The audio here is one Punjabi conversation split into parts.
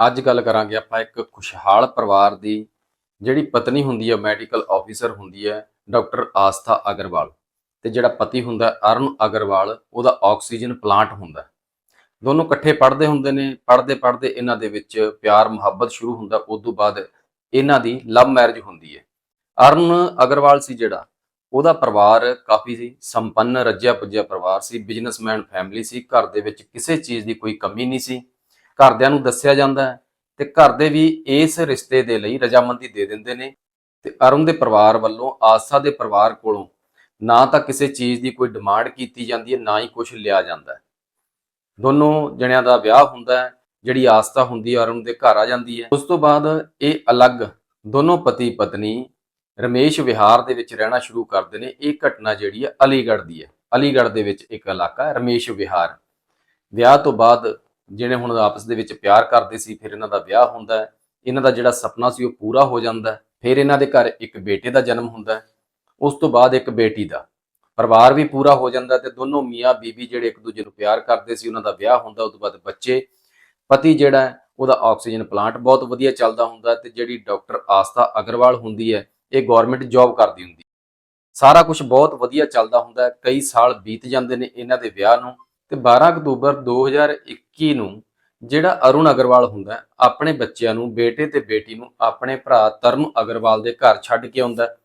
ਅੱਜ ਗੱਲ ਕਰਾਂਗੇ ਆਪਾਂ ਇੱਕ ਖੁਸ਼ਹਾਲ ਪਰਿਵਾਰ ਦੀ ਜਿਹੜੀ ਪਤਨੀ ਹੁੰਦੀ ਹੈ ਮੈਡੀਕਲ ਆਫੀਸਰ ਹੁੰਦੀ ਹੈ ਡਾਕਟਰ ਆਸਥਾ ਅਗਰਵਾਲ। ਤੇ ਜਿਹੜਾ ਪਤੀ ਹੁੰਦਾ ਹੈ, ਅਰੁਣ ਅਗਰਵਾਲ ਉਹਦਾ ਆਕਸੀਜਨ ਪਲਾਂਟ ਹੁੰਦਾ ਦੋਨੋਂ ਇਕੱਠੇ ਪੜ੍ਹਦੇ ਹੁੰਦੇ ਨੇ ਪੜ੍ਹਦੇ ਪੜ੍ਹਦੇ ਇਹਨਾਂ ਦੇ ਵਿੱਚ ਪਿਆਰ ਮੁਹੱਬਤ ਸ਼ੁਰੂ ਹੁੰਦਾ ਉਸ ਤੋਂ ਬਾਅਦ ਇਹਨਾਂ ਦੀ ਲਵ ਮੈਰਿਜ ਹੁੰਦੀ ਹੈ। ਅਰੁਣ ਅਗਰਵਾਲ ਸੀ ਜਿਹੜਾ ਉਹਦਾ ਪਰਿਵਾਰ ਕਾਫੀ ਸੀ ਸੰਪੰਨ ਰੱਜਿਆ ਪੁੱਜਿਆ ਪਰਿਵਾਰ ਸੀ ਬਿਜ਼ਨਸਮੈਨ ਫੈਮਿਲੀ ਸੀ ਘਰ ਦੇ ਵਿੱਚ ਕਿਸੇ ਚੀਜ਼ ਦੀ ਕੋਈ ਕਮੀ ਨਹੀਂ ਸੀ। ਘਰਦਿਆਂ ਨੂੰ ਦੱਸਿਆ ਜਾਂਦਾ ਹੈ ਤੇ ਘਰ ਦੇ ਵੀ ਇਸ ਰਿਸ਼ਤੇ ਦੇ ਲਈ ਰਜਾਮੰਦੀ ਦੇ ਦਿੰਦੇ ਨੇ ਤੇ ਅਰੁਣ ਦੇ ਪਰਿਵਾਰ ਵੱਲੋਂ ਆਸਾ ਦੇ ਪਰਿਵਾਰ ਕੋਲੋਂ ਨਾ ਤਾਂ ਕਿਸੇ ਚੀਜ਼ ਦੀ ਕੋਈ ਡਿਮਾਂਡ ਕੀਤੀ ਜਾਂਦੀ ਹੈ, ਨਾ ਹੀ ਕੁਝ ਲਿਆ ਜਾਂਦਾ ਹੈ। ਦੋਨੋਂ ਜਣਿਆਂ ਦਾ ਵਿਆਹ ਹੁੰਦਾ ਹੈ, ਜਿਹੜੀ ਆਸਤਾ ਹੁੰਦੀ ਹੈ, ਅਰੁਣ ਦੇ ਘਰ ਆ ਜਾਂਦੀ ਹੈ। ਉਸ ਤੋਂ ਬਾਅਦ ਇਹ ਅਲੱਗ ਦੋਨੋਂ ਪਤੀ ਪਤਨੀ ਰਮੇਸ਼ ਵਿਹਾਰ ਦੇ ਵਿੱਚ ਰਹਿਣਾ ਸ਼ੁਰੂ ਕਰਦੇ ਨੇ। ਇਹ ਘਟਨਾ ਜਿਹੜੀ ਹੈ ਅਲੀਗੜ੍ਹ ਦੀ ਹੈ। ਅਲੀਗੜ੍ਹ ਦੇ ਵਿੱਚ ਇੱਕ ਇਲਾਕਾ ਹੈ, ਰਮੇਸ਼ ਵਿਹਾਰ। ਵਿਆਹ ਤੋਂ ਬਾਅਦ ਜਿਹੜੇ ਹੁਣ ਆਪਸ ਦੇ ਵਿੱਚ ਪਿਆਰ ਕਰਦੇ ਸੀ, ਫਿਰ ਇਹਨਾਂ ਦਾ ਵਿਆਹ ਹੁੰਦਾ ਹੈ। ਇਹਨਾਂ ਦਾ ਜਿਹੜਾ ਸੁਪਨਾ ਸੀ, ਉਹ ਪੂਰਾ ਹੋ ਜਾਂਦਾ ਹੈ। ਫਿਰ ਇਹਨਾਂ ਦੇ ਘਰ ਇੱਕ ਬੇਟੇ ਦਾ ਜਨਮ ਹੁੰਦਾ ਹੈ। ਉਸ ਤੋਂ ਬਾਅਦ ਇੱਕ ਬੇਟੀ ਦਾ ਪਰਿਵਾਰ ਵੀ ਪੂਰਾ ਹੋ ਜਾਂਦਾ ਤੇ ਦੋਨੋਂ ਮੀਆਂ ਬੀਬੀ ਜਿਹੜੇ ਇੱਕ ਦੂਜੇ ਨੂੰ ਪਿਆਰ ਕਰਦੇ ਸੀ, ਉਹਨਾਂ ਦਾ ਵਿਆਹ ਹੁੰਦਾ ਉਸ ਤੋਂ ਬਾਅਦ ਬੱਚੇ, ਪਤੀ ਜਿਹੜਾ ਉਹਦਾ ਆਕਸੀਜਨ ਪਲਾਂਟ ਬਹੁਤ ਵਧੀਆ ਚੱਲਦਾ ਹੁੰਦਾ ਤੇ ਜਿਹੜੀ ਡਾਕਟਰ ਆਸਥਾ ਅਗਰਵਾਲ ਹੁੰਦੀ ਹੈ, ਇਹ ਗਵਰਨਮੈਂਟ ਜੌਬ ਕਰਦੀ ਹੁੰਦੀ ਸਾਰਾ ਕੁਝ ਬਹੁਤ ਵਧੀਆ ਚੱਲਦਾ ਹੁੰਦਾ ਕਈ ਸਾਲ ਬੀਤ ਜਾਂਦੇ ਨੇ ਇਹਨਾਂ ਦੇ ਵਿਆਹ ਨੂੰ। ਤੇ 12 ਅਕਤੂਬਰ 2021 ਨੂੰ ਜਿਹੜਾ ਅਰੁਣ ਅਗਰਵਾਲ ਹੁੰਦਾ ਆਪਣੇ ਬੱਚਿਆਂ ਨੂੰ, ਬੇਟੇ ਤੇ ਬੇਟੀ ਨੂੰ, ਆਪਣੇ ਭਰਾ ਤਰਨ ਅਗਰਵਾਲ ਦੇ ਘਰ ਛੱਡ ਕੇ ਆਉਂਦਾ ਹੈ।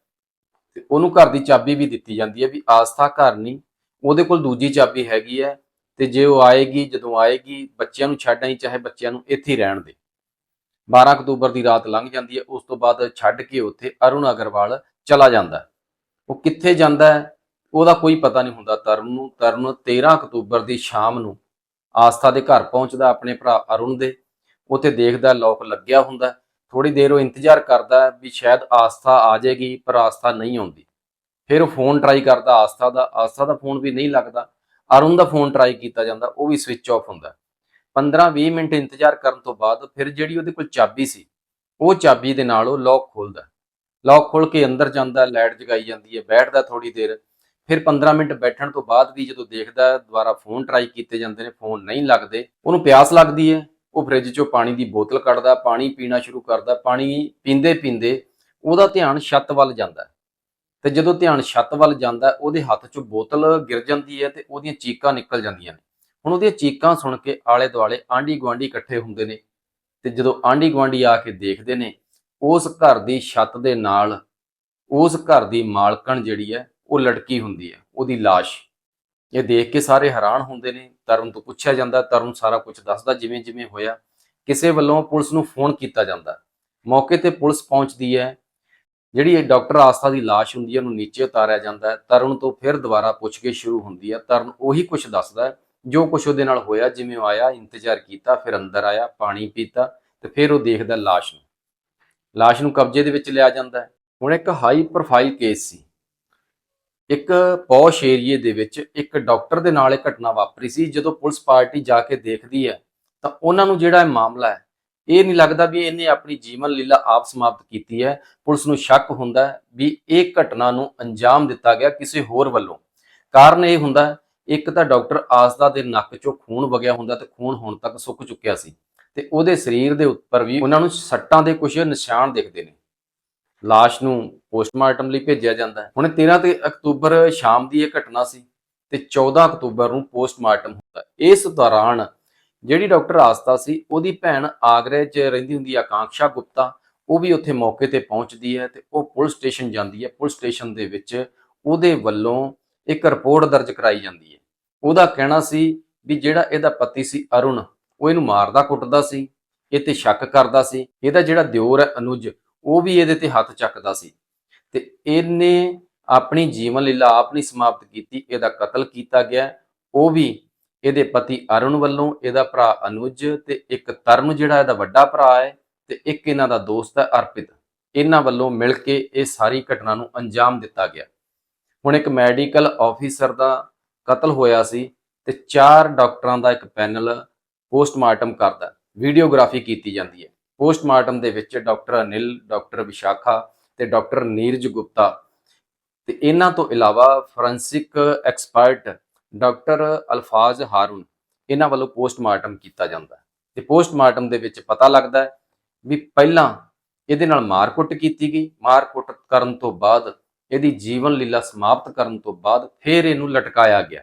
ਤੇ ਉਹਨੂੰ ਘਰ ਦੀ ਚਾਬੀ ਵੀ ਦਿੱਤੀ ਜਾਂਦੀ ਹੈ ਵੀ ਆਸਥਾ ਘਰ ਨਹੀਂ, ਉਹਦੇ ਕੋਲ ਦੂਜੀ ਚਾਬੀ ਹੈਗੀ ਹੈ ਤੇ ਜੇ ਉਹ ਆਏਗੀ, ਜਦੋਂ ਆਏਗੀ, ਬੱਚਿਆਂ ਨੂੰ ਛੱਡ ਆਈ, ਚਾਹੇ ਬੱਚਿਆਂ ਨੂੰ ਇੱਥੇ ਹੀ ਰਹਿਣ ਦੇ। 12 ਅਕਤੂਬਰ ਦੀ ਰਾਤ ਲੰਘ ਜਾਂਦੀ ਹੈ, ਉਸ ਤੋਂ ਬਾਅਦ ਛੱਡ ਕੇ ਉੱਥੇ ਅਰੁਣ ਅਗਰਵਾਲ ਚਲਾ ਜਾਂਦਾ ਉਹ ਕਿੱਥੇ ਜਾਂਦਾ ਹੈ? ਉਹਦਾ ਕੋਈ ਪਤਾ ਨਹੀਂ ਹੁੰਦਾ। ਤਰਨ ਨੂੰ, ਤਰਨ 13 ਅਕਤੂਬਰ ਦੀ ਸ਼ਾਮ ਨੂੰ ਆਸਥਾ ਦੇ ਘਰ ਪਹੁੰਚਦਾ ਆਪਣੇ ਭਰਾ ਅਰੁਣ ਦੇ। ਉੱਥੇ ਦੇਖਦਾ ਲੋਕ ਲੱਗਿਆ ਹੁੰਦਾ। ਥੋੜੀ ਦੇਰ ਉਹ ਇੰਤਜ਼ਾਰ ਕਰਦਾ ਵੀ ਸ਼ਾਇਦ ਆਸਥਾ ਆ ਜਾਏਗੀ, ਪਰ ਆਸਥਾ ਨਹੀਂ ਆਉਂਦੀ। ਫਿਰ ਉਹ ਫੋਨ ਟਰਾਈ ਕਰਦਾ ਆਸਥਾ ਦਾ। ਆਸਥਾ ਦਾ ਫੋਨ ਵੀ ਨਹੀਂ ਲੱਗਦਾ। ਅਰੁਣ ਦਾ ਫੋਨ ਟਰਾਈ ਕੀਤਾ ਜਾਂਦਾ, ਉਹ ਵੀ ਸਵਿਚ ਆਫ ਹੁੰਦਾ। 15-20 ਮਿੰਟ ਇੰਤਜ਼ਾਰ ਕਰਨ ਤੋਂ ਬਾਅਦ ਫਿਰ ਜਿਹੜੀ ਉਹਦੇ ਕੋਲ ਚਾਬੀ ਸੀ, ਉਹ ਚਾਬੀ ਦੇ ਨਾਲ ਉਹ ਲੌਕ ਖੋਲਦਾ। ਲੌਕ ਖੋਲ ਕੇ ਅੰਦਰ ਜਾਂਦਾ ਲਾਈਟ ਜਗਾਈ ਜਾਂਦੀ ਹੈ, ਬੈਠਦਾ ਥੋੜੀ ਦੇਰ। ਫਿਰ 15 ਮਿੰਟ ਬੈਠਣ ਤੋਂ ਬਾਅਦ ਵੀ ਜਦੋਂ ਦੇਖਦਾ ਦੁਬਾਰਾ ਫੋਨ ਟਰਾਈ ਕੀਤੇ ਜਾਂਦੇ ਨੇ, ਫੋਨ ਨਹੀਂ ਲੱਗਦੇ, ਉਹਨੂੰ ਪਿਆਸ ਲੱਗਦੀ ਹੈ, ਉਹ ਫ੍ਰਿਜ ਚੋਂ ਪਾਣੀ ਦੀ ਬੋਤਲ ਕੱਢਦਾ, ਪਾਣੀ ਪੀਣਾ ਸ਼ੁਰੂ ਕਰਦਾ, ਪਾਣੀ ਪੀਂਦੇ ਪੀਂਦੇ ਉਹਦਾ ਧਿਆਨ ਛੱਤ ਵੱਲ ਜਾਂਦਾ ਹੈ। ਤੇ ਜਦੋਂ ਧਿਆਨ ਛੱਤ ਵੱਲ ਜਾਂਦਾ ਉਹਦੇ ਹੱਥ 'ਚੋਂ ਬੋਤਲ ਗਿਰ ਜਾਂਦੀ ਹੈ ਤੇ ਉਹਦੀਆਂ ਚੀਕਾਂ ਨਿਕਲ ਜਾਂਦੀਆਂ ਨੇ ਹੁਣ ਉਹਦੀਆਂ ਚੀਕਾਂ ਸੁਣ ਕੇ ਆਲੇ ਦੁਆਲੇ ਆਂਢੀ ਗੁਆਂਢੀ ਇਕੱਠੇ ਹੁੰਦੇ ਨੇ ਤੇ ਜਦੋਂ ਆਂਢੀ ਗੁਆਂਢੀ ਆ ਕੇ ਦੇਖਦੇ ਨੇ, ਉਸ ਘਰ ਦੀ ਛੱਤ ਦੇ ਨਾਲ, ਉਸ ਘਰ ਦੀ ਮਾਲਕਣ ਜਿਹੜੀ ਹੈ ਉਹ ਲਟਕੀ ਹੁੰਦੀ ਹੈ ਉਹਦੀ লাশ ਇਹ ਦੇਖ ਕੇ ਸਾਰੇ ਹੈਰਾਨ ਹੁੰਦੇ ਨੇ ਤਰਨ ਤੋਂ ਪੁੱਛਿਆ ਜਾਂਦਾ ਤਰਨ ਸਾਰਾ ਕੁਝ ਦੱਸਦਾ ਜਿਵੇਂ ਜਿਵੇਂ ਹੋਇਆ ਕਿਸੇ ਵੱਲੋਂ ਪੁਲਿਸ ਨੂੰ ਫੋਨ ਕੀਤਾ ਜਾਂਦਾ ਮੌਕੇ ਤੇ ਪੁਲਿਸ ਪਹੁੰਚਦੀ ਹੈ ਜਿਹੜੀ ਇਹ ਡਾਕਟਰ ਆਸਥਾ ਦੀ লাশ ਹੁੰਦੀ ਹੈ ਉਹਨੂੰ ਨੀਚੇ ਉਤਾਰਿਆ ਜਾਂਦਾ ਹੈ ਤਰਨ ਤੋਂ ਫਿਰ ਦੁਬਾਰਾ ਪੁੱਛਗਿੱਛ ਸ਼ੁਰੂ ਹੁੰਦੀ ਹੈ ਤਰਨ ਉਹੀ ਕੁਝ ਦੱਸਦਾ ਹੈ ਜੋ ਕੁਝ ਉਹਦੇ ਨਾਲ ਹੋਇਆ ਜਿਵੇਂ ਉਹ ਆਇਆ ਇੰਤਜ਼ਾਰ ਕੀਤਾ ਫਿਰ ਅੰਦਰ ਆਇਆ ਪਾਣੀ ਪੀਤਾ ਤੇ ਫਿਰ ਉਹ ਦੇਖਦਾ লাশ ਨੂੰ লাশ ਨੂੰ ਕਬਜ਼ੇ ਦੇ ਵਿੱਚ ਲਿਆ ਜਾਂਦਾ ਹੈ ਹੁਣ ਇੱਕ ਹਾਈ ਪ੍ਰੋਫਾਈਲ ਕੇਸ ਸੀ ਇੱਕ ਪੌਸ਼ ਏਰੀਏ ਦੇ ਵਿੱਚ ਇੱਕ ਡਾਕਟਰ ਦੇ ਨਾਲ ਇਹ ਘਟਨਾ ਵਾਪਰੀ ਸੀ, ਜਦੋਂ ਪੁਲਿਸ ਪਾਰਟੀ ਜਾ ਕੇ ਦੇਖਦੀ ਹੈ, ਤਾਂ ਉਹਨਾਂ ਨੂੰ ਜਿਹੜਾ ਇਹ ਮਾਮਲਾ ਹੈ, ਇਹ ਨਹੀਂ ਲੱਗਦਾ ਵੀ ਇਹਨੇ ਆਪਣੀ ਜੀਵਨ ਲੀਲਾ ਆਪ ਸਮਾਪਤ ਕੀਤੀ ਹੈ। ਪੁਲਿਸ ਨੂੰ ਸ਼ੱਕ ਹੁੰਦਾ ਵੀ ਇਹ ਘਟਨਾ ਨੂੰ ਅੰਜਾਮ ਦਿੱਤਾ ਗਿਆ ਕਿਸੇ ਹੋਰ ਵੱਲੋਂ। ਕਾਰਨ ਇਹ ਹੁੰਦਾ ਇੱਕ ਤਾਂ ਡਾਕਟਰ ਆਸਦਾ ਦੇ ਨੱਕ 'ਚੋਂ ਖੂਨ ਵਗਿਆ ਹੁੰਦਾ ਤੇ ਖੂਨ ਹੁਣ ਤੱਕ ਸੁੱਕ ਚੁੱਕਿਆ ਸੀ ਤੇ ਉਹਦੇ ਸਰੀਰ ਦੇ ਉੱਪਰ ਵੀ ਉਹਨਾਂ ਨੂੰ ਸੱਟਾਂ ਦੇ ਕੁਝ ਨਿਸ਼ਾਨ ਦਿਖਦੇ ਨੇ। ਲਾਸ਼ ਨੂੰ ਪੋਸਟਮਾਰਟਮ ਲਈ ਭੇਜਿਆ ਜਾਂਦਾ ਹੈ। ਹੁਣ 13 ਤੇ ਅਕਤੂਬਰ ਸ਼ਾਮ ਦੀ ਇਹ ਘਟਨਾ ਸੀ ਤੇ 14 ਅਕਤੂਬਰ ਨੂੰ ਪੋਸਟਮਾਰਟਮ ਹੁੰਦਾ ਇਸ ਦੌਰਾਨ ਜਿਹੜੀ ਡਾਕਟਰ ਆਸਤਾ ਸੀ, ਉਹਦੀ ਭੈਣ ਆਗਰੇ 'ਚ ਰਹਿੰਦੀ ਹੁੰਦੀ ਹੈ ਆਕਾਂक्षा ਗੁਪਤਾ, ਉਹ ਵੀ ਉੱਥੇ ਮੌਕੇ ਤੇ ਪਹੁੰਚਦੀ ਹੈ ਤੇ ਉਹ ਪੁਲਿਸ ਸਟੇਸ਼ਨ ਜਾਂਦੀ ਹੈ। ਪੁਲਿਸ ਸਟੇਸ਼ਨ ਦੇ ਵਿੱਚ ਉਹਦੇ ਵੱਲੋਂ ਇੱਕ ਰਿਪੋਰਟ ਦਰਜ ਕਰਾਈ ਜਾਂਦੀ ਹੈ। ਉਹਦਾ ਕਹਿਣਾ ਸੀ ਵੀ ਜਿਹੜਾ ਇਹਦਾ ਪਤੀ ਸੀ ਅਰੁਣ, ਉਹ ਇਹਨੂੰ ਮਾਰਦਾ ਕੁੱਟਦਾ ਸੀ, ਇਹ ਤੇ ਸ਼ੱਕ ਕਰਦਾ ਸੀ। ਇਹਦਾ ਜਿਹੜਾ ਦਿਓਰ ਹੈ ਅਨੁਜ ਉਹ ਵੀ ਇਹਦੇ ਤੇ ਹੱਥ ਚੱਕਦਾ ਸੀ ਤੇ ਇਹਨੇ ਆਪਣੀ ਜੀਵਨ ਲੀਲਾ ਆਪ ਨਹੀਂ ਸਮਾਪਤ ਕੀਤੀ, ਇਹਦਾ ਕਤਲ ਕੀਤਾ ਗਿਆ। ਉਹ ਵੀ ਇਹਦੇ ਪਤੀ ਅਰੁਣ ਵੱਲੋਂ, ਇਹਦਾ ਭਰਾ ਅਨੁਜ ਤੇ ਇੱਕ ਤਰਨ ਜਿਹੜਾ ਇਹਦਾ ਵੱਡਾ ਭਰਾ ਹੈ ਤੇ ਇੱਕ ਇਹਨਾਂ ਦਾ ਦੋਸਤ ਹੈ ਅਰਪਿਤ। ਇਹਨਾਂ ਵੱਲੋਂ ਮਿਲ ਕੇ ਇਹ ਸਾਰੀ ਘਟਨਾ ਨੂੰ ਅੰਜਾਮ ਦਿੱਤਾ ਗਿਆ। ਹੁਣ ਇੱਕ ਮੈਡੀਕਲ ਆਫੀਸਰ ਦਾ ਕਤਲ ਹੋਇਆ ਸੀ ਤੇ ਚਾਰ ਡਾਕਟਰਾਂ ਦਾ ਇੱਕ ਪੈਨਲ ਪੋਸਟਮਾਰਟਮ ਕਰਦਾ, ਵੀਡੀਓਗ੍ਰਾਫੀ ਕੀਤੀ ਜਾਂਦੀ ਹੈ। ਪੋਸਟਮਾਰਟਮ ਦੇ ਵਿੱਚ ਡਾਕਟਰ ਅਨਿਲ, ਡਾਕਟਰ ਵਿਸ਼ਾਖਾ ਤੇ ਡਾਕਟਰ ਨੀਰਜ ਗੁਪਤਾ। ਤੇ ਇਹਨਾਂ ਤੋਂ ਇਲਾਵਾ forensic expert doctor Alfaz Haroon ਇਹਨਾਂ ਵੱਲੋਂ ਪੋਸਟਮਾਰਟਮ ਕੀਤਾ ਜਾਂਦਾ ਹੈ। ਤੇ ਪੋਸਟਮਾਰਟਮ ਦੇ ਵਿੱਚ ਪਤਾ ਲੱਗਦਾ ਹੈ ਵੀ ਪਹਿਲਾਂ ਇਹਦੇ ਨਾਲ ਮਾਰਕੁੱਟ ਕੀਤੀ ਗਈ। ਮਾਰਕੁੱਟ ਕਰਨ ਤੋਂ ਬਾਅਦ, ਇਹਦੀ ਜੀਵਨ ਲੀਲਾ ਸਮਾਪਤ ਕਰਨ ਤੋਂ ਬਾਅਦ ਫਿਰ ਇਹਨੂੰ ਲਟਕਾਇਆ ਗਿਆ।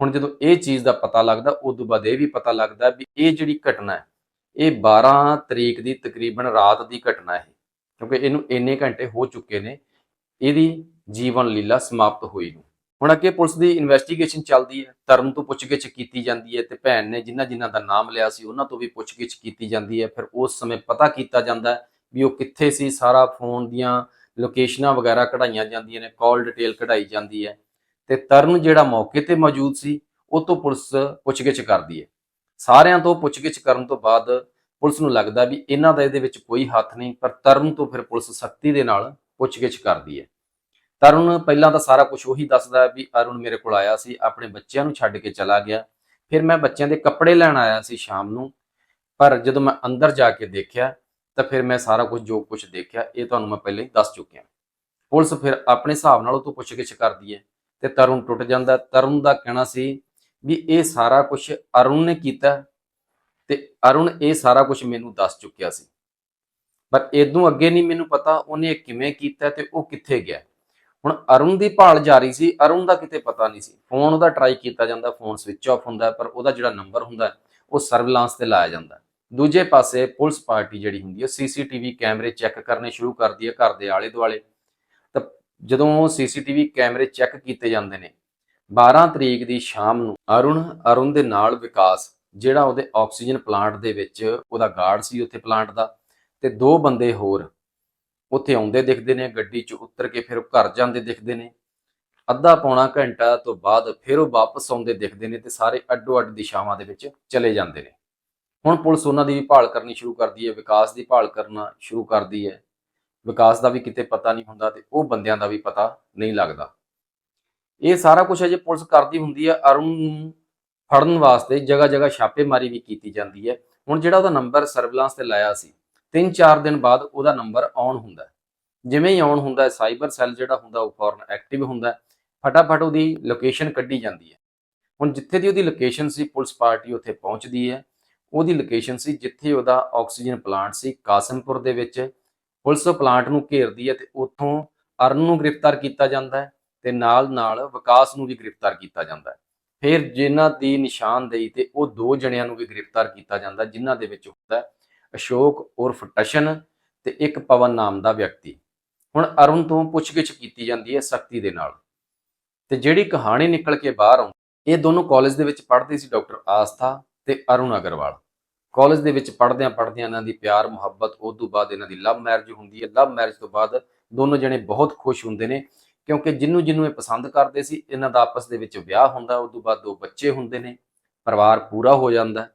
ਹੁਣ ਜਦੋਂ ਇਹ ਚੀਜ਼ ਦਾ ਪਤਾ ਲੱਗਦਾ ਉਸ ਤੋਂ ਬਾਅਦ ਇਹ ਵੀ ਪਤਾ ਲੱਗਦਾ ਵੀ ਇਹ ਜਿਹੜੀ ਘਟਨਾ ਹੈ ਇਹ 12 ਤਰੀਕ ਦੀ ਤਕਰੀਬਨ ਰਾਤ ਦੀ ਘਟਨਾ ਹੈ ਕਿਉਂਕਿ ਇਹਨੂੰ ਇੰਨੇ ਘੰਟੇ ਹੋ ਚੁੱਕੇ ਨੇ, ਇਹਦੀ ਜੀਵਨ ਲੀਲਾ ਸਮਾਪਤ ਹੋਈ ਨੂੰ। ਹੁਣ ਅੱਗੇ ਪੁਲਿਸ ਦੀ ਇਨਵੈਸਟੀਗੇਸ਼ਨ ਚੱਲਦੀ ਹੈ ਤਰਨ ਤੋਂ ਪੁੱਛਗਿੱਛ ਕੀਤੀ ਜਾਂਦੀ ਹੈ ਤੇ ਭੈਣ ਨੇ ਜਿਨ੍ਹਾਂ ਜਿਨ੍ਹਾਂ ਦਾ ਨਾਮ ਲਿਆ ਸੀ, ਉਹਨਾਂ ਤੋਂ ਵੀ ਪੁੱਛਗਿੱਛ ਕੀਤੀ ਜਾਂਦੀ ਹੈ। ਫਿਰ ਉਸ ਸਮੇਂ ਪਤਾ ਕੀਤਾ ਜਾਂਦਾ ਹੈ ਵੀ ਉਹ ਕਿੱਥੇ ਸੀ, ਸਾਰਾ ਫੋਨ ਦੀਆਂ ਲੋਕੇਸ਼ਨਾਂ ਵਗੈਰਾ ਕਢਾਈਆਂ ਜਾਂਦੀਆਂ ਨੇ ਕਾਲ ਡਿਟੇਲ ਕਢਾਈ ਜਾਂਦੀ ਹੈ ਤੇ ਤਰਨ ਜਿਹੜਾ ਮੌਕੇ ਤੇ ਮੌਜੂਦ ਸੀ, ਉਹ ਤੋਂ ਪੁਲਿਸ ਪੁੱਛਗਿੱਛ ਕਰਦੀ ਹੈ। ਸਾਰਿਆਂ ਤੋਂ ਪੁੱਛਗਿੱਛ ਕਰਨ ਤੋਂ ਬਾਅਦ ਪੁਲਿਸ ਨੂੰ ਲੱਗਦਾ ਵੀ ਇਹਨਾਂ ਦਾ ਇਹਦੇ ਵਿੱਚ ਕੋਈ ਹੱਥ ਨਹੀਂ, ਪਰ ਤਰਨ ਤੋਂ ਫਿਰ ਪੁਲਿਸ ਸਖਤੀ ਦੇ ਨਾਲ ਪੁੱਛਗਿੱਛ ਕਰਦੀ ਹੈ। ਤਰਨ ਪਹਿਲਾਂ ਤਾਂ ਸਾਰਾ ਕੁਝ ਉਹੀ ਦੱਸਦਾ ਵੀ ਅਰੁਣ ਮੇਰੇ ਕੋਲ ਆਇਆ ਸੀ, ਆਪਣੇ ਬੱਚਿਆਂ ਨੂੰ ਛੱਡ ਕੇ ਚਲਾ ਗਿਆ। ਫਿਰ ਮੈਂ ਬੱਚਿਆਂ ਦੇ ਕੱਪੜੇ ਲੈਣ ਆਇਆ ਸੀ ਸ਼ਾਮ ਨੂੰ, ਪਰ ਜਦੋਂ ਮੈਂ ਅੰਦਰ ਜਾ ਕੇ ਦੇਖਿਆ, ਤਾਂ ਫਿਰ ਮੈਂ ਸਾਰਾ ਕੁਝ ਜੋ ਕੁਝ ਦੇਖਿਆ, ਇਹ ਤੁਹਾਨੂੰ ਮੈਂ ਪਹਿਲਾਂ ਹੀ ਦੱਸ ਚੁੱਕਿਆ। ਪੁਲਿਸ ਫਿਰ ਆਪਣੇ ਹਿਸਾਬ ਨਾਲ ਉਹ ਤੋਂ ਪੁੱਛਗਿੱਛ ਕਰਦੀ ਹੈ ਤੇ ਤਰੁਣ ਟੁੱਟ ਜਾਂਦਾ। ਤਰੁਣ ਦਾ ਕਹਿਣਾ ਸੀ ਵੀ ਇਹ ਸਾਰਾ ਕੁਝ ਅਰੁਣ ਨੇ ਕੀਤਾ ਤੇ ਅਰੁਣ ਇਹ ਸਾਰਾ ਕੁਝ ਮੈਨੂੰ ਦੱਸ ਚੁੱਕਿਆ ਸੀ। ਪਰ ਇਦੋਂ ਅੱਗੇ ਨਹੀਂ ਮੈਨੂੰ ਪਤਾ ਉਹਨੇ ਇਹ ਕਿਵੇਂ ਕੀਤਾ ਤੇ ਉਹ ਕਿੱਥੇ ਗਿਆ। ਹੁਣ ਅਰੁਣ ਦੀ ਭਾਲ ਜਾਰੀ ਸੀ, ਅਰੁਣ ਦਾ ਕਿਤੇ ਪਤਾ ਨਹੀਂ ਸੀ। ਫੋਨ ਉਹਦਾ ਟਰਾਈ ਕੀਤਾ ਜਾਂਦਾ, ਫੋਨ ਸਵਿਚ ਆਫ ਹੁੰਦਾ, ਪਰ ਉਹਦਾ ਜਿਹੜਾ ਨੰਬਰ ਹੁੰਦਾ, ਉਹ ਸਰਵਿਲਾਂਸ ਤੇ ਲਾਇਆ ਜਾਂਦਾ। ਦੂਜੇ ਪਾਸੇ ਪੁਲਿਸ ਪਾਰਟੀ ਜਿਹੜੀ ਹੁੰਦੀ ਹੈ ਸੀਸੀਟੀਵੀ ਕੈਮਰੇ ਚੈੱਕ ਕਰਨੇ ਸ਼ੁਰੂ ਕਰਦੀ ਹੈ ਘਰ ਦੇ ਆਲੇ ਦੁਆਲੇ ਤਾਂ ਜਦੋਂ ਸੀਸੀਟੀਵੀ ਕੈਮਰੇ ਚੈੱਕ ਕੀਤੇ ਜਾਂਦੇ ਨੇ 12 ਤਰੀਕ ਦੀ ਸ਼ਾਮ ਨੂੰ ਅਰੁਣ ਅਰੁਣ ਦੇ ਨਾਲ ਵਿਕਾਸ, ਜਿਹੜਾ ਉਹਦੇ ਆਕਸੀਜਨ ਪਲਾਂਟ ਦੇ ਵਿੱਚ ਉਹਦਾ ਗਾਰਡ ਸੀ ਉੱਥੇ ਪਲਾਂਟ ਦਾ ਤੇ ਦੋ ਬੰਦੇ ਹੋਰ ਉੱਥੇ ਆਉਂਦੇ ਦਿਖਦੇ ਨੇ, ਗੱਡੀ 'ਚ ਉਤਰ ਕੇ ਫਿਰ ਉਹ ਘਰ ਜਾਂਦੇ ਦਿਖਦੇ ਨੇ। ਅੱਧਾ ਪੌਣਾ ਘੰਟਾ ਤੋਂ ਬਾਅਦ ਫਿਰ ਉਹ ਵਾਪਸ ਆਉਂਦੇ ਦਿਖਦੇ ਨੇ ਤੇ ਸਾਰੇ ਅੱਡੋ ਅੱਡ ਦਿਸ਼ਾਵਾਂ ਦੇ ਵਿੱਚ ਚਲੇ ਜਾਂਦੇ ਨੇ। ਹੁਣ ਪੁਲਿਸ ਉਹਨਾਂ ਦੀ ਵੀ ਭਾਲ ਕਰਨੀ ਸ਼ੁਰੂ ਕਰਦੀ ਹੈ, ਵਿਕਾਸ ਦੀ ਭਾਲ ਕਰਨਾ ਸ਼ੁਰੂ ਕਰਦੀ ਹੈ। ਵਿਕਾਸ ਦਾ ਵੀ ਕਿਤੇ ਪਤਾ ਨਹੀਂ ਹੁੰਦਾ ਤੇ ਉਹ ਬੰਦਿਆਂ ਦਾ ਵੀ ਪਤਾ ਨਹੀਂ ਲੱਗਦਾ। ਇਹ ਸਾਰਾ ਕੁਝ ਅਜੇ ਪੁਲਿਸ ਕਰਦੀ ਹੁੰਦੀ ਹੈ ਅਰੁਣ ਨੂੰ ਫੜਨ ਵਾਸਤੇ ਜਗ੍ਹਾ ਜਗ੍ਹਾ ਛਾਪੇਮਾਰੀ ਵੀ ਕੀਤੀ ਜਾਂਦੀ ਹੈ। ਹੁਣ ਜਿਹੜਾ ਉਹਦਾ ਨੰਬਰ ਸਰਵਿਲਾਂਸ ਤੇ ਲਾਇਆ ਸੀ 3-4 ਦਿਨ ਬਾਅਦ ਉਹਦਾ ਨੰਬਰ ਆਨ ਹੁੰਦਾ ਜਿਵੇਂ ਹੀ ਆਨ ਹੁੰਦਾ ਸਾਈਬਰ ਸੈੱਲ ਜਿਹੜਾ ਹੁੰਦਾ, ਉਹ ਫੌਰਨ ਐਕਟਿਵ ਹੁੰਦਾ ਫਟਾਫਟ ਉਹਦੀ ਲੋਕੇਸ਼ਨ ਕੱਢੀ ਜਾਂਦੀ ਹੈ। ਹੁਣ ਜਿੱਥੇ ਦੀ ਉਹਦੀ ਲੋਕੇਸ਼ਨ ਸੀ, ਪੁਲਿਸ ਪਾਰਟੀ ਉੱਥੇ ਪਹੁੰਚਦੀ ਹੈ। ਉਹਦੀ ਲੋਕੇਸ਼ਨ ਸੀ ਜਿੱਥੇ ਉਹਦਾ ਆਕਸੀਜਨ ਪਲਾਂਟ ਸੀ ਕਾਸਮਪੁਰ ਦੇ ਵਿੱਚ। ਪੁਲਿਸ ਉਹ ਪਲਾਂਟ ਨੂੰ ਘੇਰਦੀ ਹੈ ਤੇ ਉੱਥੋਂ ਅਰਨ ਨੂੰ ਗ੍ਰਿਫਤਾਰ ਕੀਤਾ ਜਾਂਦਾ ਹੈ। ਤੇ ਨਾਲ ਨਾਲ ਵਿਕਾਸ ਨੂੰ ਵੀ ਗ੍ਰਿਫਤਾਰ ਕੀਤਾ ਜਾਂਦਾ ਹੈ। ਫਿਰ ਜਿਨ੍ਹਾਂ ਦੀ ਨਿਸ਼ਾਨਦੇਹੀ ਤੇ ਉਹ ਦੋ ਜਣਿਆਂ ਨੂੰ ਵੀ ਗ੍ਰਿਫਤਾਰ ਕੀਤਾ ਜਾਂਦਾ ਹੈ, ਜਿਨ੍ਹਾਂ ਦੇ ਵਿੱਚ ਹੁੰਦਾ ਅਸ਼ੋਕ ਉਰਫ ਟਸ਼ਨ ਤੇ ਇੱਕ ਪਵਨ ਨਾਮ ਦਾ ਵਿਅਕਤੀ। ਹੁਣ ਅਰੁਣ ਤੋਂ ਪੁੱਛਗਿੱਛ ਕੀਤੀ ਜਾਂਦੀ ਹੈ ਸਖਤੀ ਦੇ ਨਾਲ। ਤੇ ਜਿਹੜੀ ਕਹਾਣੀ ਨਿਕਲ ਕੇ ਬਾਹਰ ਆਉਂਦੀ ਇਹ ਦੋਨੋਂ ਕਾਲਜ ਦੇ ਵਿੱਚ ਪੜ੍ਹਦੇ ਸੀ ਡਾਕਟਰ ਆਸਥਾ ਤੇ ਅਰੁਣ ਅਗਰਵਾਲ। ਕਾਲਜ ਦੇ ਵਿੱਚ ਪੜ੍ਹਦਿਆਂ ਪੜ੍ਹਦਿਆਂ ਇਹਨਾਂ ਦੀ ਪਿਆਰ ਮੁਹੱਬਤ ਉਸ ਤੋਂ ਬਾਅਦ ਇਹਨਾਂ ਦੀ ਲਵ ਮੈਰਿਜ ਹੁੰਦੀ ਹੈ। ਲਵ ਮੈਰਿਜ ਤੋਂ ਬਾਅਦ ਦੋਨੋਂ ਜਣੇ ਬਹੁਤ ਖੁਸ਼ ਹੁੰਦੇ ਨੇ ਕਿਉਂਕਿ ਜਿੰਨੂੰ ਜਿੰਨੂੰ ਇਹ ਪਸੰਦ ਕਰਦੇ ਸੀ, ਇਹਨਾਂ ਦਾ ਆਪਸ ਦੇ ਵਿੱਚ ਵਿਆਹ ਹੁੰਦਾ ਉਸ ਤੋਂ ਬਾਅਦ ਦੋ ਬੱਚੇ ਹੁੰਦੇ ਨੇ, ਪਰਿਵਾਰ ਪੂਰਾ ਹੋ ਜਾਂਦਾ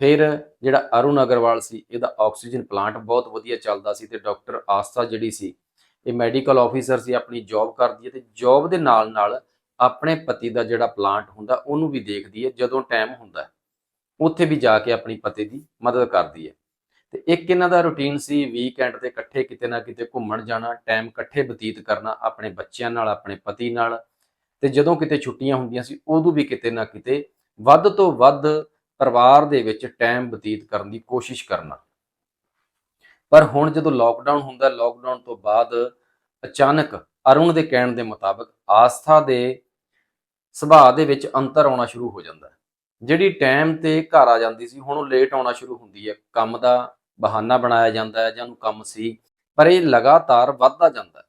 ਫਿਰ ਜਿਹੜਾ ਅਰੁਣ ਅਗਰਵਾਲ ਸੀ, ਇਹਦਾ ਆਕਸੀਜਨ ਪਲਾਂਟ ਬਹੁਤ ਵਧੀਆ ਚੱਲਦਾ ਸੀ ਤੇ ਡਾਕਟਰ ਆਸਥਾ ਜਿਹੜੀ ਸੀ, ਇਹ ਮੈਡੀਕਲ ਆਫੀਸਰ ਸੀ, ਆਪਣੀ ਜੌਬ ਕਰਦੀ ਹੈ ਤੇ ਜੌਬ ਦੇ ਨਾਲ ਨਾਲ ਆਪਣੇ ਪਤੀ ਦਾ ਜਿਹੜਾ ਪਲਾਂਟ ਹੁੰਦਾ, ਉਹਨੂੰ ਵੀ ਦੇਖਦੀ ਹੈ ਜਦੋਂ ਟਾਈਮ ਹੁੰਦਾ ਉੱਥੇ ਵੀ ਜਾ ਕੇ ਆਪਣੀ ਪਤੀ ਦੀ ਮਦਦ ਕਰਦੀ ਹੈ। ਤੇ ਇੱਕ ਇਹਨਾਂ ਦਾ ਰੁਟੀਨ ਸੀ ਵੀਕਐਂਡ ਤੇ ਇਕੱਠੇ ਕਿਤੇ ਨਾ ਕਿਤੇ ਘੁੰਮਣ ਜਾਣਾ ਟਾਈਮ ਇਕੱਠੇ ਬਤੀਤ ਕਰਨਾ ਆਪਣੇ ਬੱਚਿਆਂ ਨਾਲ, ਆਪਣੇ ਪਤੀ ਨਾਲ ਤੇ ਜਦੋਂ ਕਿਤੇ ਛੁੱਟੀਆਂ ਹੁੰਦੀਆਂ ਸੀ ਉਦੋਂ ਵੀ ਕਿਤੇ ਨਾ ਕਿਤੇ ਵੱਧ ਤੋਂ ਵੱਧ ਪਰਿਵਾਰ ਦੇ ਵਿੱਚ ਟਾਈਮ ਬਤੀਤ ਕਰਨ ਦੀ ਕੋਸ਼ਿਸ਼ ਕਰਨਾ। ਪਰ ਹੁਣ ਜਦੋਂ ਲੋਕਡਾਊਨ ਹੁੰਦਾ ਲੋਕਡਾਊਨ ਤੋਂ ਬਾਅਦ ਅਚਾਨਕ ਅਰੁਣ ਦੇ ਕਹਿਣ ਦੇ ਮੁਤਾਬਕ ਆਸਥਾ ਦੇ ਸੁਭਾਅ ਦੇ ਵਿੱਚ ਅੰਤਰ ਆਉਣਾ ਸ਼ੁਰੂ ਹੋ ਜਾਂਦਾ। ਜਿਹੜੀ ਟਾਈਮ ਤੇ ਘਰ ਆ ਜਾਂਦੀ ਸੀ, ਹੁਣ ਉਹ ਲੇਟ ਆਉਣਾ ਸ਼ੁਰੂ ਹੁੰਦੀ ਹੈ। ਕੰਮ ਦਾ ਬਹਾਨਾ ਬਣਾਇਆ ਜਾਂਦਾ ਹੈ ਜਾਂ ਉਹਨੂੰ ਕੰਮ ਸੀ, ਪਰ ਇਹ ਲਗਾਤਾਰ ਵੱਧਦਾ ਜਾਂਦਾ ਹੈ।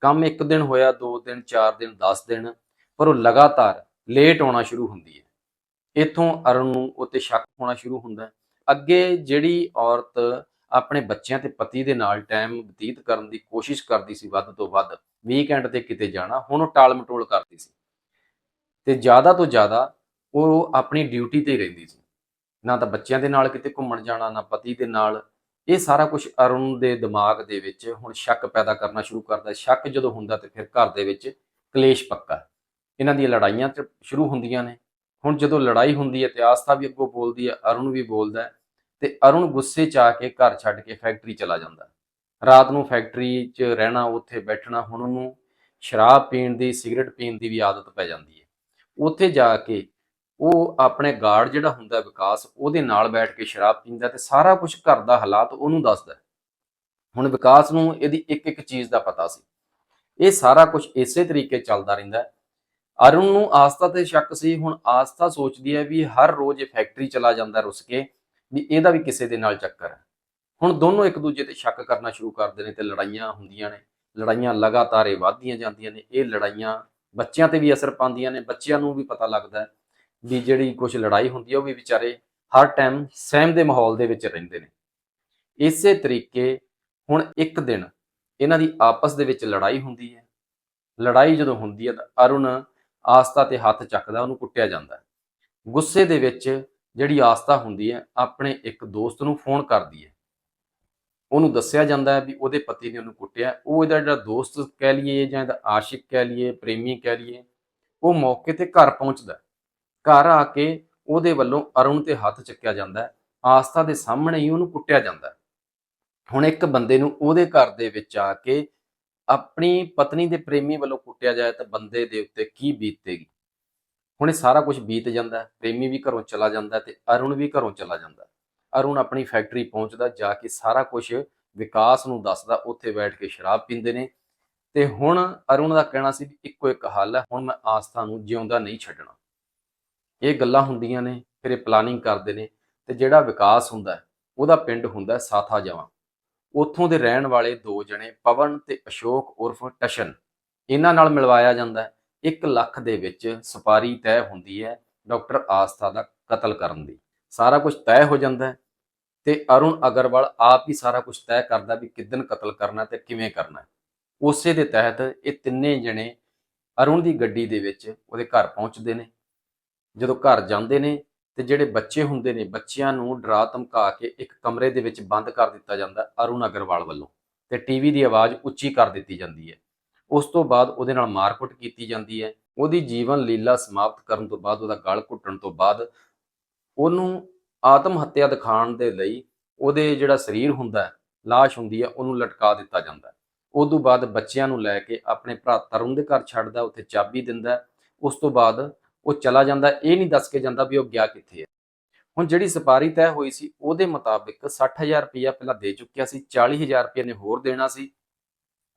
ਕੰਮ ਇੱਕ ਦਿਨ ਹੋਇਆ, ਦੋ ਦਿਨ, ਚਾਰ ਦਿਨ 10 ਦਿਨ, ਪਰ ਉਹ ਲਗਾਤਾਰ ਲੇਟ ਆਉਣਾ ਸ਼ੁਰੂ ਹੁੰਦੀ ਹੈ। ਇਥੋਂ ਅਰੁਣ ਨੂੰ ਉੱਤੇ ਸ਼ੱਕ ਹੋਣਾ ਸ਼ੁਰੂ ਹੁੰਦਾ ਅੱਗੇ ਜਿਹੜੀ ਔਰਤ ਆਪਣੇ ਬੱਚਿਆਂ ਤੇ ਪਤੀ ਦੇ ਨਾਲ ਟਾਈਮ ਬਤੀਤ ਕਰਨ ਦੀ ਕੋਸ਼ਿਸ਼ ਕਰਦੀ ਸੀ ਵੱਧ ਤੋਂ ਵੱਧ ਵੀਕਐਂਡ ਤੇ ਕਿਤੇ ਜਾਣਾ, ਹੁਣ ਉਹ ਟਾਲ ਮਟੋਲ ਕਰਦੀ ਸੀ। ਤੇ ਜ਼ਿਆਦਾ ਤੋਂ ਜ਼ਿਆਦਾ ਉਹ ਆਪਣੀ ਡਿਊਟੀ ਤੇ ਰਹਿੰਦੀ ਸੀ। ਨਾ ਤਾਂ ਬੱਚਿਆਂ ਦੇ ਨਾਲ ਕਿਤੇ ਘੁੰਮਣ ਜਾਣਾ, ਨਾ ਪਤੀ ਦੇ ਨਾਲ। ਇਹ ਸਾਰਾ ਕੁਝ ਅਰੁਣ ਦੇ ਦਿਮਾਗ ਦੇ ਵਿੱਚ ਹੁਣ ਸ਼ੱਕ ਪੈਦਾ ਕਰਨਾ ਸ਼ੁਰੂ ਕਰਦਾ ਸ਼ੱਕ ਜਦੋਂ ਹੁੰਦਾ ਤੇ ਫਿਰ ਘਰ ਦੇ ਵਿੱਚ ਕਲੇਸ਼ ਪੱਕਾ ਇਹਨਾਂ ਦੀਆਂ ਲੜਾਈਆਂ ਤੇ ਸ਼ੁਰੂ ਹੁੰਦੀਆਂ ਨੇ। ਹੁਣ ਜਦੋਂ ਲੜਾਈ ਹੁੰਦੀ ਹੈ ਤੇ ਆਸਥਾ ਵੀ ਅੱਗੋਂ ਬੋਲਦੀ ਹੈ, ਅਰੁਣ ਵੀ ਬੋਲਦਾ ਹੈ ਤੇ ਅਰੁਣ ਗੁੱਸੇ 'ਚ ਆ ਕੇ ਘਰ ਛੱਡ ਕੇ ਫੈਕਟਰੀ ਚਲਾ ਜਾਂਦਾ ਰਾਤ ਨੂੰ ਫੈਕਟਰੀ 'ਚ ਰਹਿਣਾ, ਉੱਥੇ ਬੈਠਣਾ, ਹੁਣ ਉਹਨੂੰ ਸ਼ਰਾਬ ਪੀਣ ਦੀ, ਸਿਗਰਟ ਪੀਣ ਦੀ ਵੀ ਆਦਤ ਪੈ ਜਾਂਦੀ ਹੈ। ਉੱਥੇ ਜਾ ਕੇ ਉਹ ਆਪਣੇ ਗਾਰਡ ਜਿਹੜਾ ਹੁੰਦਾ ਵਿਕਾਸ, ਉਹਦੇ ਨਾਲ ਬੈਠ ਕੇ ਸ਼ਰਾਬ ਪੀਂਦਾ ਤੇ ਸਾਰਾ ਕੁਝ ਘਰ ਦਾ ਹਾਲਾਤ ਉਹਨੂੰ ਦੱਸਦਾ ਹੁਣ ਵਿਕਾਸ ਨੂੰ ਇਹਦੀ ਇੱਕ ਇੱਕ ਚੀਜ਼ ਦਾ ਪਤਾ ਸੀ। ਇਹ ਸਾਰਾ ਕੁਝ ਇਸੇ ਤਰੀਕੇ ਚੱਲਦਾ ਰਹਿੰਦਾ ਅਰੁਣ ਨੂੰ ਆਸਥਾ ਤੇ ਸ਼ੱਕ ਸੀ, ਹੁਣ ਆਸਥਾ ਸੋਚਦੀ ਹੈ ਵੀ ਹਰ ਰੋਜ਼ ਇਹ ਫੈਕਟਰੀ ਚਲਾ ਜਾਂਦਾ ਰੁੱਸ ਕੇ ਵੀ ਇਹਦਾ ਵੀ ਕਿਸੇ ਦੇ ਨਾਲ ਚੱਕਰ ਹੈ। ਹੁਣ ਦੋਨੋਂ ਇੱਕ ਦੂਜੇ ਤੇ ਸ਼ੱਕ ਕਰਨਾ ਸ਼ੁਰੂ ਕਰਦੇ ਨੇ ਤੇ ਲੜਾਈਆਂ ਹੁੰਦੀਆਂ ਨੇ। ਲੜਾਈਆਂ ਲਗਾਤਾਰ ਇਹ ਵਧਦੀਆਂ ਜਾਂਦੀਆਂ ਨੇ। ਇਹ ਲੜਾਈਆਂ ਬੱਚਿਆਂ ਤੇ ਵੀ ਅਸਰ ਪਾਉਂਦੀਆਂ ਨੇ। ਬੱਚਿਆਂ ਨੂੰ ਵੀ ਪਤਾ ਲੱਗਦਾ ਹੈ ਵੀ ਜਿਹੜੀ ਕੁਝ ਲੜਾਈ ਹੁੰਦੀ ਹੈ ਉਹ ਵੀ ਵਿਚਾਰੇ ਹਰ ਟਾਈਮ ਸਹਿਮ ਦੇ ਮਾਹੌਲ ਦੇ ਵਿੱਚ ਰਹਿੰਦੇ ਨੇ। ਇਸੇ ਤਰੀਕੇ ਹੁਣ ਇੱਕ ਦਿਨ ਇਹਨਾਂ ਦੀ ਆਪਸ ਦੇ ਵਿੱਚ ਲੜਾਈ ਹੁੰਦੀ ਹੈ। ਲੜਾਈ ਜਦੋਂ ਹੁੰਦੀ ਹੈ ਤਾਂ ਅਰੁਣ ਆਸਥਾ ਤੇ ਹੱਥ ਚੱਕਦਾ, ਉਹਨੂੰ ਕੁੱਟਿਆ ਜਾਂਦਾ। ਗੁੱਸੇ ਦੇ ਵਿੱਚ ਜਿਹੜੀ ਆਸਥਾ ਹੁੰਦੀ ਹੈ, ਆਪਣੇ ਇੱਕ ਦੋਸਤ ਨੂੰ ਫੋਨ ਕਰਦੀ ਹੈ। ਉਹਨੂੰ ਦੱਸਿਆ ਜਾਂਦਾ ਹੈ ਵੀ ਉਹਦੇ ਪਤੀ ਨੇ ਉਹਨੂੰ ਕੁੱਟਿਆ। ਉਹ ਇਹਦਾ ਜਿਹੜਾ ਦੋਸਤ ਕਹਿ ਲਈਏ ਜਾਂ ਇਹਦਾ ਆਸ਼ਿਕ ਕਹਿ ਲਈਏ, ਪ੍ਰੇਮੀ ਕਹਿ ਲਈਏ, ਉਹ ਮੌਕੇ ਤੇ ਘਰ ਪਹੁੰਚਦਾ ਘਰ ਆ ਕੇ ਉਹਦੇ ਵੱਲੋਂ ਅਰੁਣ ਤੇ ਹੱਥ ਚੱਕਿਆ ਜਾਂਦਾ ਆਸਥਾ ਦੇ ਸਾਹਮਣੇ ਹੀ ਉਹਨੂੰ ਕੁੱਟਿਆ ਜਾਂਦਾ ਹੁਣ ਇੱਕ ਬੰਦੇ ਨੂੰ ਉਹਦੇ ਘਰ ਦੇ ਵਿੱਚ ਆ ਕੇ ਆਪਣੀ ਪਤਨੀ ਦੇ ਪ੍ਰੇਮੀ ਵੱਲੋਂ ਕੁੱਟਿਆ ਜਾਏ ਤਾਂ ਬੰਦੇ ਦੇ ਉੱਤੇ ਕੀ ਬੀਤੇਗੀ? ਹੁਣ ਇਹ ਸਾਰਾ ਕੁਝ ਬੀਤ ਜਾਂਦਾ ਪ੍ਰੇਮੀ ਵੀ ਘਰੋਂ ਚਲਾ ਜਾਂਦਾ ਹੈ ਤੇ ਅਰੁਣ ਵੀ ਘਰੋਂ ਚਲਾ ਜਾਂਦਾ ਅਰੁਣ ਆਪਣੀ ਫੈਕਟਰੀ ਪਹੁੰਚਦਾ, ਜਾ ਕੇ ਸਾਰਾ ਕੁਝ ਵਿਕਾਸ ਨੂੰ ਦੱਸਦਾ, ਉੱਥੇ ਬੈਠ ਕੇ ਸ਼ਰਾਬ ਪੀਂਦੇ ਨੇ। ਤੇ ਹੁਣ ਅਰੁਣ ਦਾ ਕਹਿਣਾ ਸੀ ਵੀ ਇੱਕੋ ਇੱਕ ਹੱਲ ਹੈ, ਹੁਣ ਮੈਂ ਆਸਥਾ ਨੂੰ ਜਿਉਂਦਾ ਨਹੀਂ ਛੱਡਣਾ। ਇਹ ਗੱਲਾਂ ਹੁੰਦੀਆਂ ਨੇ, ਫਿਰ ਇਹ ਪਲਾਨਿੰਗ ਕਰਦੇ ਨੇ ਤੇ ਜਿਹੜਾ ਵਿਕਾਸ ਹੁੰਦਾ ਉਹਦਾ ਪਿੰਡ ਹੁੰਦਾ ਸਾਥਾ ਜਵਾਂ। ਉੱਥੋਂ ਦੇ ਰਹਿਣ ਵਾਲੇ ਦੋ ਜਣੇ ਪਵਨ ਤੇ ਅਸ਼ੋਕ ਉਰਫ ਟਸ਼ਨ, ਇਹਨਾਂ ਨਾਲ ਮਿਲਵਾਇਆ ਜਾਂਦਾ ਹੈ। 1 ਲੱਖ ਦੇ ਵਿੱਚ ਸਪਾਰੀ ਤੈਅ ਹੁੰਦੀ ਹੈ ਡਾਕਟਰ ਆਸਥਾ ਦਾ ਕਤਲ ਕਰਨ ਦੀ। ਸਾਰਾ ਕੁਝ ਤੈਅ ਹੋ ਜਾਂਦਾ ਹੈ ਤੇ ਅਰੁਣ ਅਗਰਵਾਲ ਆਪ ਹੀ ਸਾਰਾ ਕੁਝ ਤੈਅ ਕਰਦਾ ਵੀ ਕਿਦਨ ਕਤਲ ਕਰਨਾ ਤੇ ਕਿਵੇਂ ਕਰਨਾ ਉਸੇ ਦੇ ਤਹਿਤ ਇਹ ਤਿੰਨੇ ਜਣੇ ਅਰੁਣ ਦੀ ਗੱਡੀ ਦੇ ਵਿੱਚ ਉਹਦੇ ਘਰ ਪਹੁੰਚਦੇ ਨੇ। ਜਦੋਂ ਘਰ ਜਾਂਦੇ ਨੇ ਤੇ ਜਿਹੜੇ ਬੱਚੇ ਹੁੰਦੇ ਨੇ, ਬੱਚਿਆਂ ਨੂੰ ਡਰਾ ਧਮਕਾ ਕੇ ਇੱਕ ਕਮਰੇ ਦੇ ਵਿੱਚ ਬੰਦ ਕਰ ਦਿੱਤਾ ਜਾਂਦਾ ਅਰੁਣ ਅਗਰਵਾਲ ਵੱਲੋਂ ਤੇ ਟੀਵੀ ਦੀ ਆਵਾਜ਼ ਉੱਚੀ ਕਰ ਦਿੱਤੀ ਜਾਂਦੀ ਹੈ। ਉਸ ਤੋਂ ਬਾਅਦ ਉਹਦੇ ਨਾਲ ਮਾਰਕੁੱਟ ਕੀਤੀ ਜਾਂਦੀ ਹੈ। ਉਹਦੀ ਜੀਵਨ ਲੀਲਾ ਸਮਾਪਤ ਕਰਨ ਤੋਂ ਬਾਅਦ, ਉਹਦਾ ਗਲ ਘੁੱਟਣ ਤੋਂ ਬਾਅਦ ਉਹਨੂੰ ਆਤਮ ਹੱਤਿਆ ਦਿਖਾਉਣ ਦੇ ਲਈ ਉਹਦੇ ਜਿਹੜਾ ਸਰੀਰ ਹੁੰਦਾ ਲਾਸ਼ ਹੁੰਦੀ ਹੈ, ਉਹਨੂੰ ਲਟਕਾ ਦਿੱਤਾ ਜਾਂਦਾ ਹੈ। ਉਸ ਤੋਂ ਬਾਅਦ ਬੱਚਿਆਂ ਨੂੰ ਲੈ ਕੇ ਆਪਣੇ ਭਰਾ ਤਰੁਣ ਦੇ ਘਰ ਛੱਡਦਾ, ਉੱਥੇ ਚਾਬੀ ਦਿੰਦਾ ਉਸ ਤੋਂ ਬਾਅਦ ਉਹ ਚਲਾ ਜਾਂਦਾ, ਇਹ ਨਹੀਂ ਦੱਸ ਕੇ ਜਾਂਦਾ ਵੀ ਉਹ ਗਿਆ ਕਿੱਥੇ ਹੈ। ਹੁਣ ਜਿਹੜੀ ਸਪਾਰੀ ਤੈਅ ਹੋਈ ਸੀ, ਉਹਦੇ ਮੁਤਾਬਿਕ 60000 ਰੁਪਇਆ ਪਹਿਲਾਂ ਦੇ ਚੁੱਕਿਆ ਸੀ 40000 ਰੁਪਇਆ ਨੇ ਹੋਰ ਦੇਣਾ ਸੀ।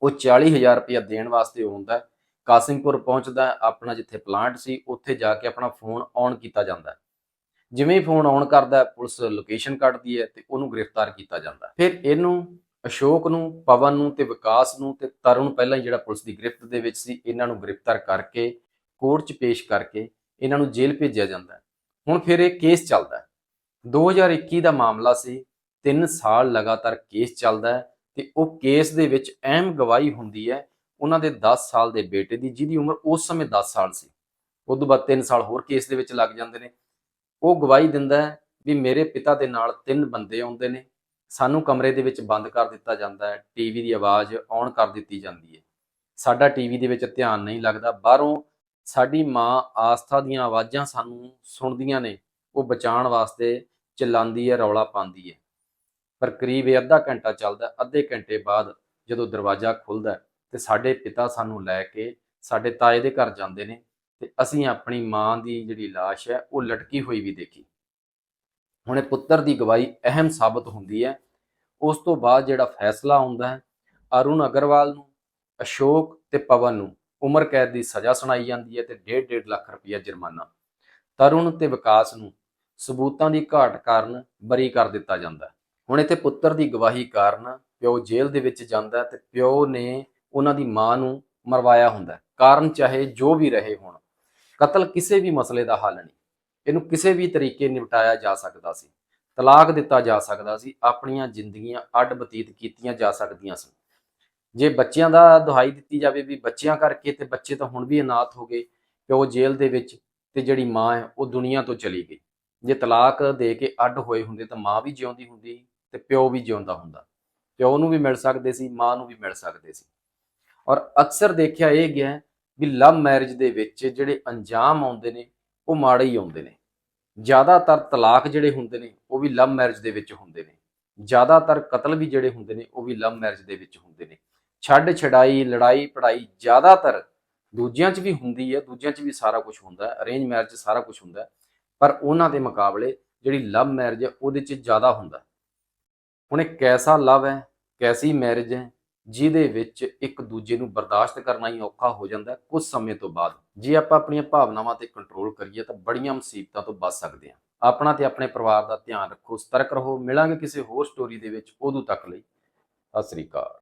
ਉਹ 40000 ਰੁਪਇਆ ਦੇਣ ਵਾਸਤੇ ਉਹ ਹੁੰਦਾ ਕਾਸਿਮਪੁਰ ਪਹੁੰਚਦਾ ਆਪਣਾ ਜਿੱਥੇ ਪਲਾਂਟ ਸੀ, ਉੱਥੇ ਜਾ ਕੇ ਆਪਣਾ ਫੋਨ ਔਨ ਕੀਤਾ ਜਾਂਦਾ ਜਿਵੇਂ ਫੋਨ ਔਨ ਕਰਦਾ ਪੁਲਿਸ ਲੋਕੇਸ਼ਨ ਕੱਢਦੀ ਹੈ ਤੇ ਉਹਨੂੰ ਗ੍ਰਿਫਤਾਰ ਕੀਤਾ ਜਾਂਦਾ ਫਿਰ ਇਹਨੂੰ, ਅਸ਼ੋਕ ਨੂੰ, ਪਵਨ ਨੂੰ ਤੇ ਵਿਕਾਸ ਨੂੰ ਤੇ ਤਰੁਣ ਪਹਿਲਾਂ ਹੀ ਜਿਹੜਾ ਪੁਲਿਸ ਦੀ ਗ੍ਰਿਫਤ ਦੇ ਵਿੱਚ ਸੀ, ਇਹਨਾਂ ਨੂੰ ਗ੍ਰਿਫਤਾਰ ਕਰਕੇ, ਕੋਰਟ 'ਚ ਪੇਸ਼ ਕਰਕੇ ਇਹਨਾਂ ਨੂੰ ਜੇਲ੍ਹ ਭੇਜਿਆ ਜਾਂਦਾ ਹੈ। ਹੁਣ ਫਿਰ ਇਹ ਕੇਸ ਚੱਲਦਾ ਹੈ। 2021 ਦਾ ਮਾਮਲਾ ਸੀ। 3 ਸਾਲ ਲਗਾਤਾਰ ਕੇਸ ਚੱਲਦਾ ਹੈ ਤੇ ਉਹ ਕੇਸ ਦੇ ਵਿੱਚ ਅਹਿਮ ਗਵਾਹੀ ਹੁੰਦੀ ਹੈ ਉਹਨਾਂ ਦੇ 10 ਸਾਲ ਦੇ ਬੇਟੇ ਦੀ, ਜਿਹਦੀ ਉਮਰ ਉਸ ਸਮੇਂ 10 ਸਾਲ ਸੀ। ਉਸ ਤੋਂ ਬਾਅਦ 3 ਸਾਲ ਹੋਰ ਕੇਸ ਦੇ ਵਿੱਚ ਲੱਗ ਜਾਂਦੇ ਨੇ। ਉਹ ਗਵਾਹੀ ਦਿੰਦਾ ਹੈ ਵੀ ਮੇਰੇ ਪਿਤਾ ਦੇ ਨਾਲ ਤਿੰਨ ਬੰਦੇ ਆਉਂਦੇ ਨੇ। ਸਾਨੂੰ ਕਮਰੇ ਦੇ ਵਿੱਚ ਬੰਦ ਕਰ ਦਿੱਤਾ ਜਾਂਦਾ ਹੈ। ਟੀਵੀ ਦੀ ਆਵਾਜ਼ ਔਨ ਕਰ ਦਿੱਤੀ ਜਾਂਦੀ ਹੈ। ਸਾਡਾ ਟੀਵੀ ਦੇ ਵਿੱਚ ਧਿਆਨ ਨਹੀਂ ਲੱਗਦਾ। ਬਾਹਰੋਂ ਸਾਡੀ ਮਾਂ ਆਸਥਾ ਦੀਆਂ ਆਵਾਜ਼ਾਂ ਸਾਨੂੰ ਸੁਣਦੀਆਂ ਨੇ, ਉਹ ਬਚਾਉਣ ਵਾਸਤੇ ਚਿল্ਲਾਉਂਦੀ ਹੈ, ਰੌਲਾ ਪਾਉਂਦੀ ਹੈ। ਪਰ ਕਰੀਬ ਇਹ ਅੱਧਾ ਘੰਟਾ ਚੱਲਦਾ ਅੱਧੇ ਘੰਟੇ ਬਾਅਦ ਜਦੋਂ ਦਰਵਾਜ਼ਾ ਖੁੱਲਦਾ ਹੈ ਤੇ ਸਾਡੇ ਪਿਤਾ ਸਾਨੂੰ ਲੈ ਕੇ ਸਾਡੇ ਤਾਏ ਦੇ ਘਰ ਜਾਂਦੇ ਨੇ ਤੇ ਅਸੀਂ ਆਪਣੀ ਮਾਂ ਦੀ ਜਿਹੜੀ ਲਾਸ਼ ਹੈ, ਉਹ ਲਟਕੀ ਹੋਈ ਵੀ ਦੇਖੀ। ਹੁਣ ਇਹ ਪੁੱਤਰ ਦੀ ਗਵਾਹੀ ਅਹਿਮ ਸਾਬਤ ਹੁੰਦੀ ਹੈ। ਉਸ ਤੋਂ ਬਾਅਦ ਜਿਹੜਾ ਫੈਸਲਾ ਆਉਂਦਾ ਹੈ, ਅਰੁਣ ਅਗਰਵਾਲ ਨੂੰ, ਅਸ਼ੋਕ ਤੇ ਪਵਨ ਨੂੰ। ਉਮਰ ਕੈਦ ਦੀ ਸਜ਼ਾ ਸੁਣਾਈ ਜਾਂਦੀ ਹੈ ਤੇ 1.5 ਲੱਖ ਰੁਪਇਆ ਜੁਰਮਾਨਾ। ਤਰੁਣ ਤੇ ਵਿਕਾਸ ਨੂੰ ਸਬੂਤਾਂ ਦੀ ਘਾਟ ਕਾਰਨ ਬਰੀ ਕਰ ਦਿੱਤਾ ਜਾਂਦਾ ਹੁਣ ਇੱਥੇ ਪੁੱਤਰ ਦੀ ਗਵਾਹੀ ਕਾਰਨ ਪਿਓ ਜੇਲ੍ਹ ਦੇ ਵਿੱਚ ਜਾਂਦਾ ਹੈ ਤੇ ਪਿਓ ਨੇ ਉਹਨਾਂ ਦੀ ਮਾਂ ਨੂੰ ਮਰਵਾਇਆ ਹੁੰਦਾ ਕਾਰਨ ਚਾਹੇ ਜੋ ਵੀ ਰਹੇ ਹੋਣ, ਕਤਲ ਕਿਸੇ ਵੀ ਮਸਲੇ ਦਾ ਹੱਲ ਨਹੀਂ। ਇਹਨੂੰ ਕਿਸੇ ਵੀ ਤਰੀਕੇ ਨਿਪਟਾਇਆ ਜਾ ਸਕਦਾ ਸੀ। ਤਲਾਕ ਦਿੱਤਾ ਜਾ ਸਕਦਾ ਸੀ। ਆਪਣੀਆਂ ਜ਼ਿੰਦਗੀਆਂ ਅੱਡ ਬਤੀਤ ਕੀਤੀਆਂ ਜਾ ਸਕਦੀਆਂ ਸਨ। ਜੇ ਬੱਚਿਆਂ ਦਾ ਦੁਹਾਈ ਦਿੱਤੀ ਜਾਵੇ ਵੀ ਬੱਚਿਆਂ ਕਰਕੇ ਤੇ ਬੱਚੇ ਤਾਂ ਹੁਣ ਵੀ ਅਨਾਥ ਹੋ ਗਏ ਪਿਓ ਜੇਲ੍ਹ ਦੇ ਵਿੱਚ ਤੇ ਜਿਹੜੀ ਮਾਂ ਹੈ, ਉਹ ਦੁਨੀਆ ਤੋਂ ਚਲੀ ਗਈ। ਜੇ ਤਲਾਕ ਦੇ ਕੇ ਅੱਡ ਹੋਏ ਹੁੰਦੇ ਤਾਂ ਮਾਂ ਵੀ ਜਿਉਂਦੀ ਹੁੰਦੀ ਤੇ ਪਿਓ ਵੀ ਜਿਉਂਦਾ ਹੁੰਦਾ। ਪਿਓ ਨੂੰ ਵੀ ਮਿਲ ਸਕਦੇ ਸੀ, ਮਾਂ ਨੂੰ ਵੀ ਮਿਲ ਸਕਦੇ ਸੀ। ਔਰ ਅਕਸਰ ਦੇਖਿਆ ਇਹ ਗਿਆ ਵੀ ਲਵ ਮੈਰਿਜ ਦੇ ਵਿੱਚ ਜਿਹੜੇ ਅੰਜਾਮ ਆਉਂਦੇ ਨੇ, ਉਹ ਮਾੜੇ ਹੀ ਆਉਂਦੇ ਨੇ। ਜ਼ਿਆਦਾਤਰ ਤਲਾਕ ਜਿਹੜੇ ਹੁੰਦੇ ਨੇ, ਉਹ ਵੀ ਲਵ ਮੈਰਿਜ ਦੇ ਵਿੱਚ ਹੁੰਦੇ ਨੇ। ਜ਼ਿਆਦਾਤਰ ਕਤਲ ਵੀ ਜਿਹੜੇ ਹੁੰਦੇ ਨੇ, ਉਹ ਵੀ ਲਵ ਮੈਰਿਜ ਦੇ ਵਿੱਚ ਹੁੰਦੇ ਨੇ। ਛੱਡ ਛਡਾਈ, ਲੜਾਈ ਪੜਾਈ ਜ਼ਿਆਦਾਤਰ ਦੂਜਿਆਂ 'ਚ ਵੀ ਹੁੰਦੀ ਹੈ, ਦੂਜਿਆਂ 'ਚ ਵੀ ਸਾਰਾ ਕੁਝ ਹੁੰਦਾ ਹੈ ਅਰੇਂਜ ਮੈਰਿਜ 'ਚ ਸਾਰਾ ਕੁਝ ਹੁੰਦਾ ਹੈ, ਪਰ ਉਹਨਾਂ ਦੇ ਮੁਕਾਬਲੇ ਜਿਹੜੀ ਲਵ ਮੈਰਿਜ ਹੈ ਉਹਦੇ 'ਚ ਜ਼ਿਆਦਾ ਹੁੰਦਾ ਹੁਣ ਇਹ ਕੈਸਾ ਲਵ ਹੈ, ਕੈਸੀ ਮੈਰਿਜ ਹੈ, ਜਿਹਦੇ ਵਿੱਚ ਇੱਕ ਦੂਜੇ ਨੂੰ ਬਰਦਾਸ਼ਤ ਕਰਨਾ ਹੀ ਔਖਾ ਹੋ ਜਾਂਦਾ ਹੈ ਕੁਝ ਸਮੇਂ ਤੋਂ ਬਾਅਦ। ਜੇ ਆਪਾਂ ਆਪਣੀਆਂ ਭਾਵਨਾਵਾਂ ਤੇ ਕੰਟਰੋਲ ਕਰੀਏ ਤਾਂ ਬੜੀਆਂ ਮੁਸੀਬਤਾਂ ਤੋਂ ਬਚ ਸਕਦੇ ਹਾਂ। ਆਪਣਾ ਤੇ ਆਪਣੇ ਪਰਿਵਾਰ ਦਾ ਧਿਆਨ ਰੱਖੋ, ਸਤਰਕ ਰਹੋ, ਮਿਲਾਂਗੇ ਕਿਸੇ ਹੋਰ ਸਟੋਰੀ ਦੇ ਵਿੱਚ ਉਦੋਂ ਤੱਕ ਲਈ। ਸਤਿ ਸ੍ਰੀ ਅਕਾਲ।